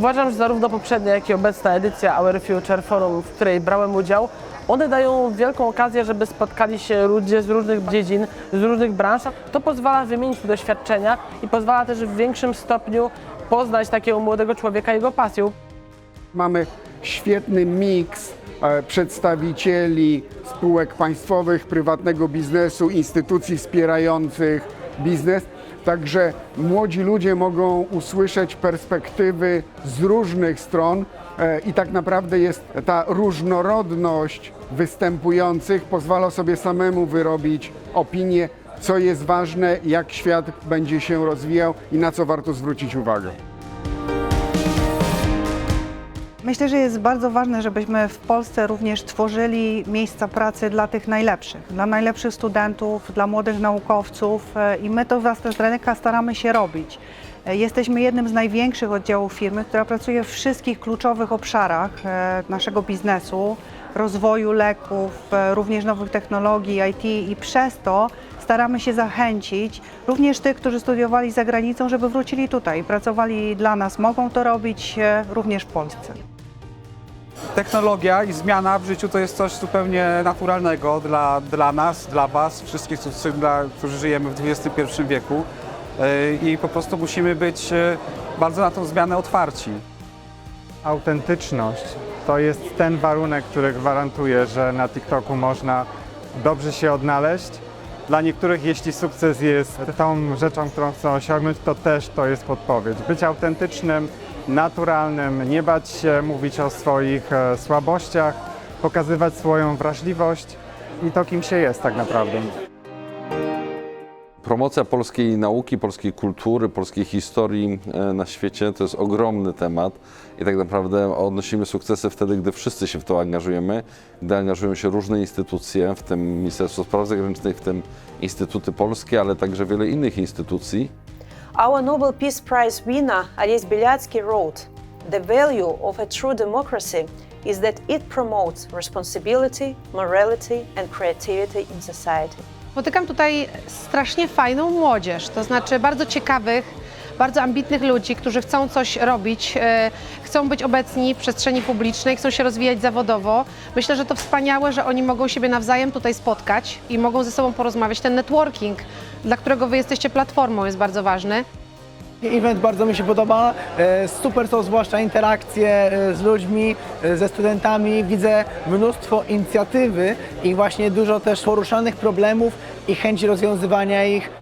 Uważam, że zarówno poprzednia, jak i obecna edycja Our Future Forum, w której brałem udział, one dają wielką okazję, żeby spotkali się ludzie z różnych dziedzin, z różnych branż. To pozwala wymienić doświadczenia i pozwala też w większym stopniu poznać takiego młodego człowieka, jego pasją. Mamy świetny miks e, przedstawicieli spółek państwowych, prywatnego biznesu, instytucji wspierających biznes. Także młodzi ludzie mogą usłyszeć perspektywy z różnych stron e, i tak naprawdę jest ta różnorodność występujących pozwala sobie samemu wyrobić opinię, co jest ważne, jak świat będzie się rozwijał i na co warto zwrócić uwagę. Myślę, że jest bardzo ważne, żebyśmy w Polsce również tworzyli miejsca pracy dla tych najlepszych, dla najlepszych studentów, dla młodych naukowców e, i my to w AstraZeneca staramy się robić. E, Jesteśmy jednym z największych oddziałów firmy, która pracuje w wszystkich kluczowych obszarach e, naszego biznesu, rozwoju leków, e, również nowych technologii, IT i przez to staramy się zachęcić również tych, którzy studiowali za granicą, żeby wrócili tutaj, pracowali dla nas. Mogą to robić e, również w Polsce. Technologia i zmiana w życiu to jest coś zupełnie naturalnego dla, dla nas, dla Was, wszystkich, którzy, dla, którzy żyjemy w XXI wieku. Yy, I po prostu musimy być bardzo na tą zmianę otwarci. Autentyczność to jest ten warunek, który gwarantuje, że na TikToku można dobrze się odnaleźć. Dla niektórych, jeśli sukces jest tą rzeczą, którą chcą osiągnąć, to też to jest podpowiedź. Być autentycznym, naturalnym, nie bać się mówić o swoich e, słabościach, pokazywać swoją wrażliwość i to, kim się jest tak naprawdę. Promocja polskiej nauki, polskiej kultury, polskiej historii e, na świecie to jest ogromny temat i tak naprawdę odnosimy sukcesy wtedy, gdy wszyscy się w to angażujemy, gdy angażują się różne instytucje, w tym Ministerstwo Spraw Zagranicznych, w tym instytuty polskie, ale także wiele innych instytucji. Our Nobel Peace Prize winner, Ales Bialiatsky, wrote The value of a true democracy is that it promotes responsibility, morality, and creativity in society. Spotykam tutaj strasznie fajną młodzież, to znaczy bardzo ciekawych, bardzo ambitnych ludzi, którzy chcą coś robić, e, chcą być obecni w przestrzeni publicznej, chcą się rozwijać zawodowo. Myślę, że to wspaniałe, że oni mogą siebie nawzajem tutaj spotkać i mogą ze sobą porozmawiać. Ten networking, dla którego wy jesteście platformą, jest bardzo ważny. Event bardzo mi się podoba. E, Super są zwłaszcza interakcje e, z ludźmi, e, ze studentami. Widzę mnóstwo inicjatywy i właśnie dużo też poruszanych problemów i chęci rozwiązywania ich